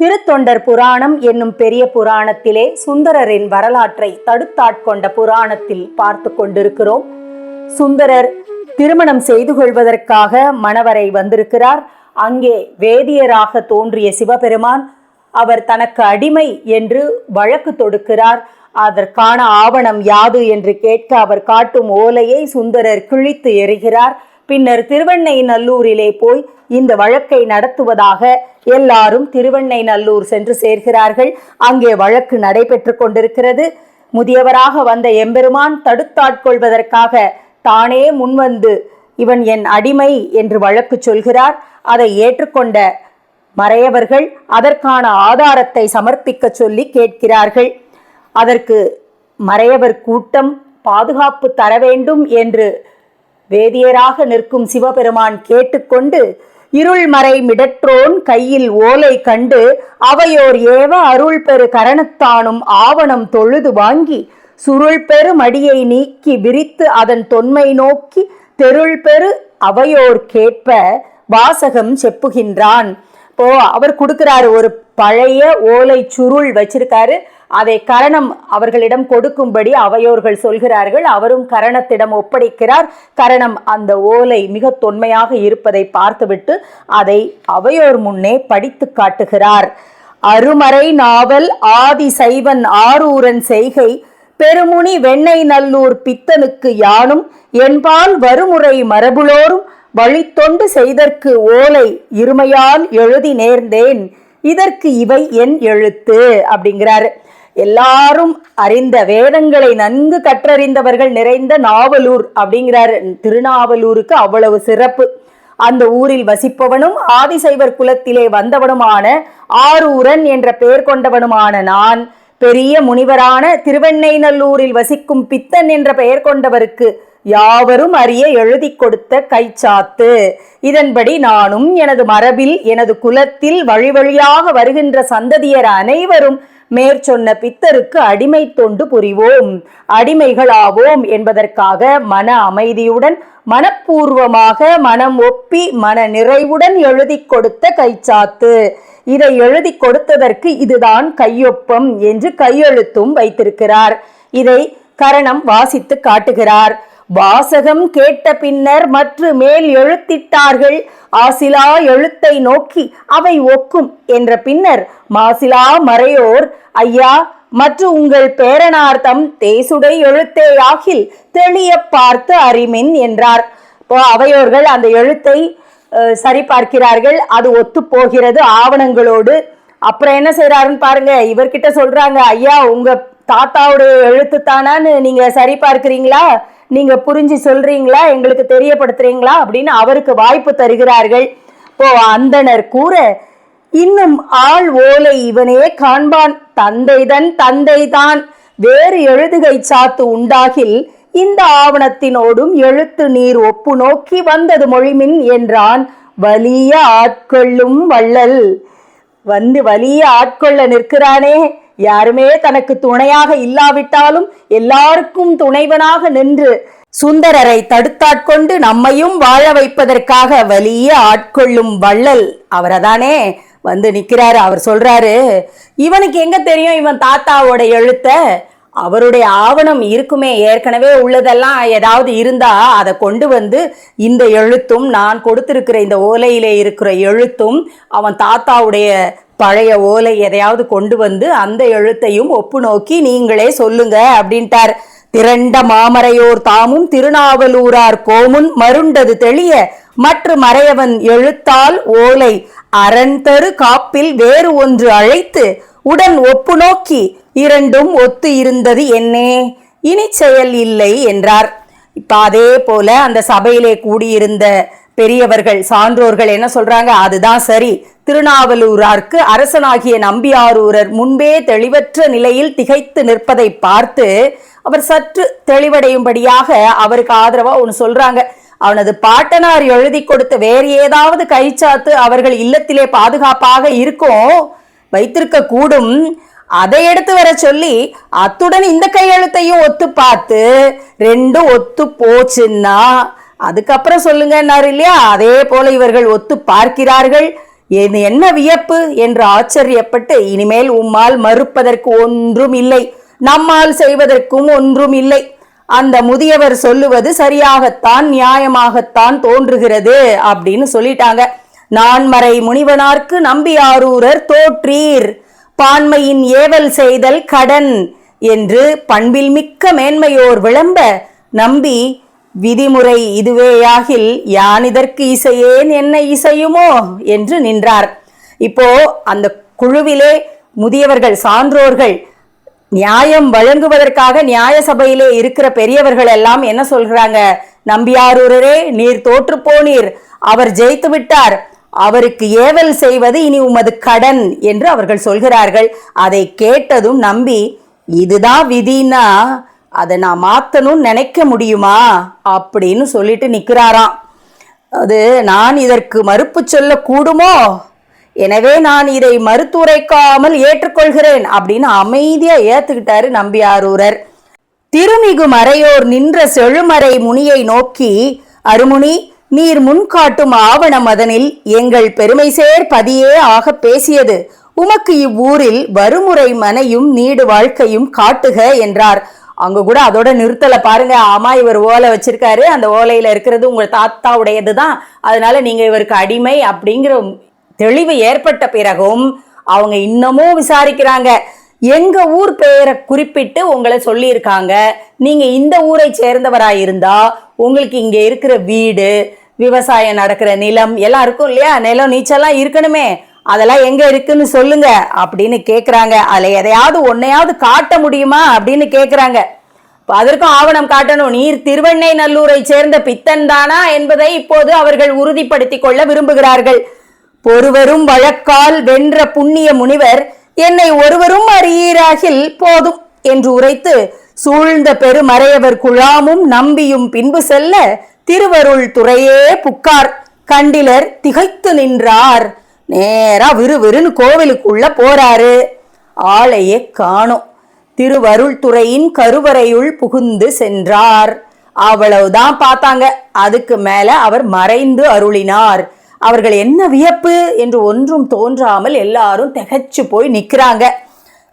திருத்தொண்டர் புராணம் என்னும் பெரிய புராணத்திலே சுந்தரரின் வரலாற்றை தடுத்தாட்கொண்ட புராணத்தில் பார்த்து கொண்டிருக்கிறோம். சுந்தரர் திருமணம் செய்து கொள்வதற்காக மணவரை வந்திருக்கிறார். அங்கே வேதியராக தோன்றிய சிவபெருமான் அவர் தனக்கு அடிமை என்று வழக்கு தொடுக்கிறார். அதற்கான ஆவணம் யாது என்று கேட்க அவர் காட்டும் ஓலையை சுந்தரர் கிழித்து எறிகிறார். பின்னர் திருவெண்ணை நல்லூரிலே போய் இந்த வழக்கை நடத்துவதாக எல்லாரும் திருவெண்ணை நல்லூர் சென்று சேர்கிறார்கள். அங்கே வழக்கு நடைபெற்று கொண்டிருக்கிறது. முதியவராக வந்த எம்பெருமான் தடுத்தாட்கொள்வதற்காக தானே முன்வந்து இவன் என் அடிமை என்று வழக்கு சொல்கிறார். அதை ஏற்றுக்கொண்ட மறையவர்கள் அதற்கான ஆதாரத்தை சமர்ப்பிக்க சொல்லி கேட்கிறார்கள். அதற்கு மறையவர் கூட்டம் பாதுகாப்பு தர வேண்டும் என்று வேதியராக நிற்கும் சிவபெருமான் கேட்டுக்கொண்டு இருள்மறை மிடற்றோன் கையில் ஓலை கண்டு அவையோர் ஏவ அருள் பெரு கரணத்தானும் ஆவணம் தொழுது வாங்கி சுருள் பெரு மடியை நீக்கி விரித்து அதன் தொன்மை நோக்கி தெருள் பெரு அவையோர் கேட்ப வாசகம் செப்புகின்றான். இப்போ அவர் கொடுக்கிறாரு ஒரு பழைய ஓலை சுருள் வச்சிருக்காரு. அதை கரணம் அவர்களிடம் கொடுக்கும்படி அவையோர்கள் சொல்கிறார்கள். அவரும் கரணத்திடம் ஒப்படைக்கிறார். கரணம் அந்த ஓலை மிக தொன்மையாக இருப்பதை பார்த்துவிட்டு அதை அவையோர் முன்னே படித்து காட்டுகிறார். அருமறை நாவல் ஆதி சைவன் ஆரூரன் செய்கை பெருமுனி வெண்ணெய் நல்லூர் பித்தனுக்கு யானும் என்பால் வருமுறை மரபுளோரும் வழித்தொண்டு செய்தற்கு ஓலை இருமையால் எழுதி நேர்ந்தேன். இதற்கு இவை என் எழுத்து அப்படிங்கிறாரு. எல்லாரும் அறிந்த வேதங்களை நன்கு கற்றறிந்தவர்கள் நிறைந்த நாவலூர் அப்படிங்கிறாரு. திருநாவலூருக்கு அவ்வளவு சிறப்பு. அந்த ஊரில் வசிப்பவனும் ஆதிசைவர் குலத்திலே வந்தவனுமான ஆரூரன் என்ற பெயர் கொண்டவனுமான நான் பெரிய முனிவரான திருவெண்ணைநல்லூரில் வசிக்கும் பித்தன் என்ற பெயர் கொண்டவருக்கு யாவரும் அறிய எழுதி கொடுத்த கைச்சாத்து. இதன்படி நானும் எனது மரபில் எனது குலத்தில் வழி வழியாக வருகின்ற சந்ததியர் அனைவரும் மேற்சொன்ன பித்தருக்கு அடிமை தொண்டு புரிவோம். அடிமைகளாவோம் என்பதற்காக மன அமைதியுடன் மனப்பூர்வமாக மனம் ஒப்பி மன நிறைவுடன் எழுதி கொடுத்த கைச்சாத்து. இதை எழுதி கொடுத்ததற்கு இதுதான் கையொப்பம் என்று கையெழுத்தும் வைத்திருக்கிறார். இதை கரணம் வாசித்து காட்டுகிறார். வாசகம் கேட்ட பின்னர் மற்ற மேல் எழுத்திட்டார்கள். ஆசிலா எழுத்தை நோக்கி அவை ஒக்கும் என்ற பின்னர் மாசிலா மறையோர் ஐயா மற்ற உங்கள் பேரனார்த்தம் தேசுடை எழுத்தே ஆகில் தெளிய பார்த்து அறிமின் என்றார். இப்போ அவையோர்கள் அந்த எழுத்தை சரிபார்க்கிறார்கள். சரி பார்க்கிறார்கள் அது ஒத்து போகிறது ஆவணங்களோடு. அப்புறம் என்ன செய்யறாருன்னு பாருங்க இவர்கிட்ட சொல்றாங்க ஐயா உங்க தாத்தாவுடைய எழுத்து தானான்னு நீங்க சரி பார்க்கிறீங்களா நீங்க புரிஞ்சு சொல்றீங்களா? எங்களுக்கு தெரியப்படுத்துறீங்களா? அப்படின்னு அவருக்கு வாய்ப்பு தருகிறார்கள். இப்போ அந்தணர் கூற இன்னும் ஆள் ஓலை இவனே காண்பான். தந்தைதன் தந்தைதான். வேறு எழுதுகை சாத்து உண்டாகில் இந்த ஆவணத்தினோடும் எழுத்து நீர் ஒப்பு நோக்கி வந்தது மொழிமின் என்றான் வலிய ஆட்கொள்ளும் வள்ளல். வந்து வலிய ஆட்கொள்ள நிற்கிறானே. யாருமே தனக்கு துணையாக இல்லாவிட்டாலும் எல்லாருக்கும் துணைவனாக நின்று சுந்தரரை தடுத்தாட்கொண்டு நம்மையும் வாழ வைப்பதற்காக வலிய ஆட்கொள்ளும் வள்ளல். அவரதானே வந்து நிக்கிறாரு. அவர் சொல்றாரு இவனுக்கு எங்க தெரியும் இவன் தாத்தாவோட எழுத்த? அவருடைய ஆவணம் இருக்குமே ஏற்கனவே உள்ளதெல்லாம் ஏதாவது இருந்தா அதை கொண்டு வந்து இந்த எழுத்தும் நான் கொடுத்திருக்கிற இந்த ஓலையிலே இருக்கிற எழுத்தும் அவன் தாத்தாவுடைய பழைய ஓலை எதையாவது கொண்டு வந்து அந்த எழுத்தையும் ஒப்பு நோக்கி நீங்களே சொல்லுங்க அப்படின்ட்டார். திரண்ட மாமரையோர் தாமும் திருநாவலூரார் கோமுன் மருண்டது தெளிய மற்ற மறையவன் எழுத்தால் ஓலை அரண்தரு காப்பில் வேறு ஒன்று அழைத்து உடன் ஒப்பு நோக்கி இரண்டும் ஒத்து இருந்தது என்னே. இனி செயல் இல்லை என்றார். இப்போ அதே போல அந்த சபையிலே கூடியிருந்த பெரியவர்கள் சான்றோர்கள் என்ன சொல்றாங்க? அதுதான் சரி. திருநாவலூரார்க்கு அரசனாகிய நம்பியாரூரர் முன்பே தெளிவற்ற நிலையில் திகைத்து நிற்பதை பார்த்து அவர் சற்று தெளிவடையும்படியாக அவருக்கு ஆதரவா ஒன்று சொல்றாங்க. அவனது பாட்டனார் எழுதி கொடுத்த வேறு ஏதாவது கைச்சாத்து அவர்கள் இல்லத்திலே பாதுகாப்பாக இருக்கும் வைத்திருக்க கூடும். அதை எடுத்து வர சொல்லி அத்துடன் இந்த கையெழுத்தையும் ஒத்து பார்த்து ரெண்டும் ஒத்து போச்சுன்னா அதுக்கப்புறம் சொல்லுங்கன்னாரு இல்லையா? அதே போல இவர்கள் ஒத்து பார்க்கிறார்கள். இது என்ன வியப்பு என்று ஆச்சரியப்பட்டு இனிமேல் உம்மால் மறுப்பதற்கு ஒன்றும் இல்லை. நம்மால் செய்வதற்கும் ஒன்றும் இல்லை. அந்த முதியவர் சொல்லுவது சரியாகத்தான் நியாயமாகத்தான் தோன்றுகிறது அப்படின்னு சொல்லிட்டாங்க. நான்மறை முனிவனார்க்கு நம்பியாரூரர் தோற்றீர். பான்மையின் ஏவல் செய்தல் கடன் என்று பண்பில் மிக்க மேன்மையோர் விளம்ப நம்பி விதிமுறை இதுவேயாகில் யான் இதற்கு இசையேன்? என்ன இசையுமோ? என்று நின்றார். இப்போ அந்த குழுவிலே முதியவர்கள் சான்றோர்கள் நியாயம் வழங்குவதற்காக நியாய சபையிலே இருக்கிற பெரியவர்கள் எல்லாம் என்ன சொல்கிறாங்க? நம்பியாரூரரே நீர் தோற்று போனீர். அவர் ஜெயித்து விட்டார். அவருக்கு ஏவல் செய்வது இனி உமது கடன் என்று அவர்கள் சொல்கிறார்கள். அதை கேட்டதும் நம்பி இதுதான் விதினா அதை நான் மாத்தணும்னு நினைக்க முடியுமா? அப்படின்னு சொல்லிட்டு நிற்கிறாராம். அது நான் இதற்கு மறுப்பு சொல்லக்கூடுமோ? எனவே நான் இதை மறுத்துரைக்காமல் ஏற்றுக்கொள்கிறேன் அப்படின்னு அமைதியாக ஏற்றுக்கிட்டாரு நம்பியாரூரர் திருமிகு மறையோர் நின்ற செழுமறை முனியை நோக்கி அருமுனி நீர் முன்காட்டும் ஆவணம் அதனில் எங்கள் பெருமை சேர் பதியே ஆக பேசியது. உமக்கு இவ்வூரில் வருமுறை மனையும் நீடு வாழ்க்கையும் காட்டுக என்றார். அங்க கூட அதோட நிறுத்தல பாருங்க. ஆமா இவர் ஓலை வச்சிருக்காரு. அந்த ஓலையில இருக்கிறது உங்க தாத்தாவுடையது தான் அதனால நீங்க இவருக்கு அடிமை அப்படிங்கிற தெளிவு ஏற்பட்ட பிறகும் அவங்க இன்னமும் விசாரிக்கிறாங்க. எங்க ஊர் பெயரை குறிப்பிட்டு உங்களை சொல்லியிருக்காங்க. நீங்க இந்த ஊரை சேர்ந்தவரா இருந்தா உங்களுக்கு இங்க இருக்கிற வீடு விவசாயம் நடக்கிற நிலம் எல்லாம் இருக்கும் இல்லையா? நிலம் நீச்சல்லாம் இருக்கணுமே. அதெல்லாம் எங்க இருக்குன்னு சொல்லுங்க அப்படின்னு கேக்குறாங்க. அதுல எதையாவது ஒன்னையாவது காட்ட முடியுமா அப்படின்னு கேக்குறாங்க. அதற்கும் ஆவணம் காட்டணும். நீர் திருவெண்ணை நல்லூரை சேர்ந்த பித்தன் தானா என்பதை இப்போது அவர்கள் உறுதிப்படுத்திக் கொள்ள விரும்புகிறார்கள். ஒருவரும் வழக்கால் வென்ற புண்ணிய முனிவர் என்னை ஒருவரும் அறியீராகில் போதும் என்று உரைத்து சூழ்ந்த பெருமறையவர் குழாமும் நம்பியும் பின்பு செல்ல திருவருள் துறையே புக்கார். கண்டிலர் திகைத்து நின்றார். நேரா விறுவிறுன்னு கோவிலுக்குள்ள போறாரு. ஆளையே காணோம் திருவருள் துறையின் கருவறையுள் புகுந்து சென்றார். அவ்வளவுதான் பார்த்தாங்க. அதுக்கு மேல அவர் மறைந்து அருளினார். அவர்கள் என்ன வியப்பு என்று ஒன்றும் தோன்றாமல் எல்லாரும் திகைச்சு போய் நிக்கிறாங்க.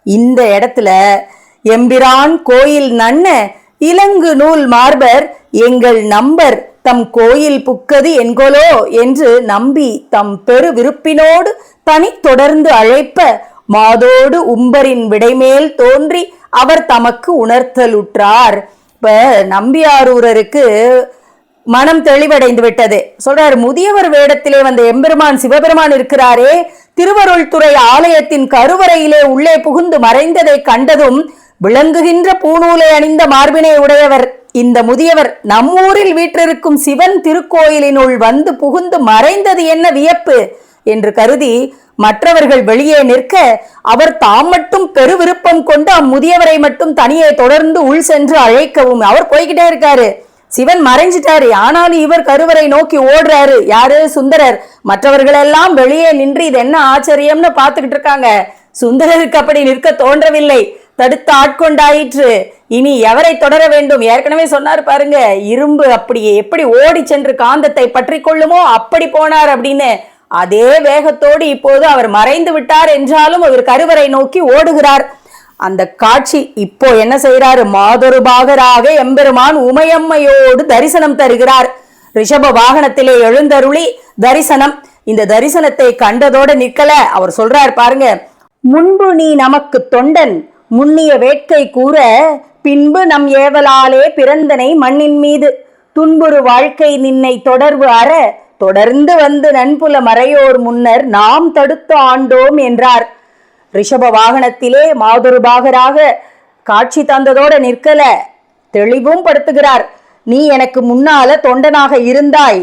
இந்த இடத்துல எம்பிரான் கோயில் நன்ன இலங்கு நூல் மார்பர் எங்கள் நம்பர் தம் கோயில் புக்கது என்கொலோ என்று நம்பி தம் பெரு விருப்பினோடு தனி தொடர்ந்து அழைப்ப மாதோடு உம்பரின் விடைமேல் தோன்றி அவர் தமக்கு உணர்த்தலுற்றார். இப்ப நம்பியாரூரருக்கு மனம் தெளிவடைந்து விட்டது. சொல்றாரு முதியவர் வேடத்திலே வந்த எம்பெருமான் சிவபெருமான் இருக்கிறாரே திருவருள் துறை ஆலயத்தின் கருவறையிலே உள்ளே புகுந்து மறைந்ததை கண்டதும் விளங்குகின்ற பூநூலை அணிந்த மார்பினை உடையவர். இந்த முதியவர் நம்மூரில் வீற்றிருக்கும் சிவன் திருக்கோயிலினுள் வந்து புகுந்து மறைந்தது என்ன வியப்பு என்று கருதி மற்றவர்கள் வெளியே நிற்க அவர் தாம் மட்டும் பெருவிருப்பம் கொண்டு அம்முதியவரை மட்டும் தனியே தொடர்ந்து உள் சென்று அழைக்கவும். அவர் போய்கிட்டே இருக்காரு. சிவன் மறைஞ்சிட்டாரு. ஆனாலும் இவர் கருவறை நோக்கி ஓடுறாரு. யாரு? சுந்தரர். மற்றவர்கள் எல்லாம் வெளியே நின்று இது என்ன ஆச்சரியம்னு பார்த்துக்கிட்டு இருக்காங்க. சுந்தரருக்கு அப்படி நிற்க தோன்றவில்லை. தடுத்து ஆட்கொண்டாயிற்று. இனி எவரை தொடர வேண்டும்? ஏற்கனவே சொன்னார் பாருங்க இரும்பு அப்படியே எப்படி ஓடி சென்று காந்தத்தை பற்றி கொள்ளுமோ அப்படி போனார் அப்படின்னு. அதே வேகத்தோடு இப்போது அவர் மறைந்து விட்டார் என்றாலும் அவர் கருவறை நோக்கி ஓடுகிறார். அந்த காட்சி இப்போ என்ன செய்யறாரு மாதொரு பாகராக எம்பெருமான் உமையம்மையோடு தரிசனம் தருகிறார். ரிஷப வாகனத்திலே எழுந்தருளி தரிசனம். இந்த தரிசனத்தை கண்டதோட நிக்கல அவர் சொல்றார் பாருங்க முன்பு நீ நமக்கு தொண்டன் முன்னிய வேட்கை கூற பின்பு நம் ஏவலாலே பிறந்தனை மண்ணின் மீது. துன்புறு வாழ்க்கை நின்னை தொடர்பு அற தொடர்ந்து வந்து நன்புல மறையோர் முன்னர் நாம் தடுத்து ஆண்டோம் என்றார். ரிஷப வாகனத்திலே மாதுருபாகராக காட்சி தந்ததோட நிற்கல. தெளிவும் படுத்துகிறார். நீ எனக்கு முன்னால தொண்டனாக இருந்தாய்.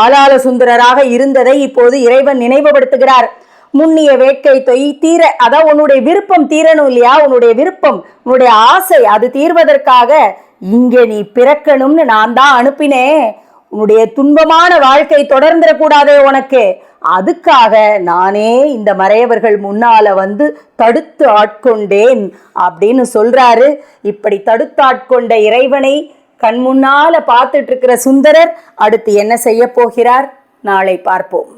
ஆளாள சுந்தரராக இருந்ததை இப்போது இறைவன் நினைவுபடுத்துகிறார். முன்னிய வேட்கை தொய் தீர அதான் உன்னுடைய விருப்பம் தீரணும் இல்லையா? உன்னுடைய விருப்பம் உன்னுடைய ஆசை அது தீர்வதற்காக இங்கே நீ பிறக்கணும்னு நான் தான் அனுப்பினேன். உன்னுடைய துன்பமான வாழ்க்கை தொடர்ந்துடக்கூடாதே உனக்கு. அதுக்காக நானே இந்த மறையவர்கள் முன்னால வந்து தடுத்து ஆட்கொண்டேன் அப்படின்னு சொல்றாரு. இப்படி தடுத்து ஆட்கொண்ட இறைவனை கண் முன்னால பார்த்துட்டு இருக்கிற சுந்தரர் அடுத்து என்ன செய்ய போகிறார்? நாளை பார்ப்போம்.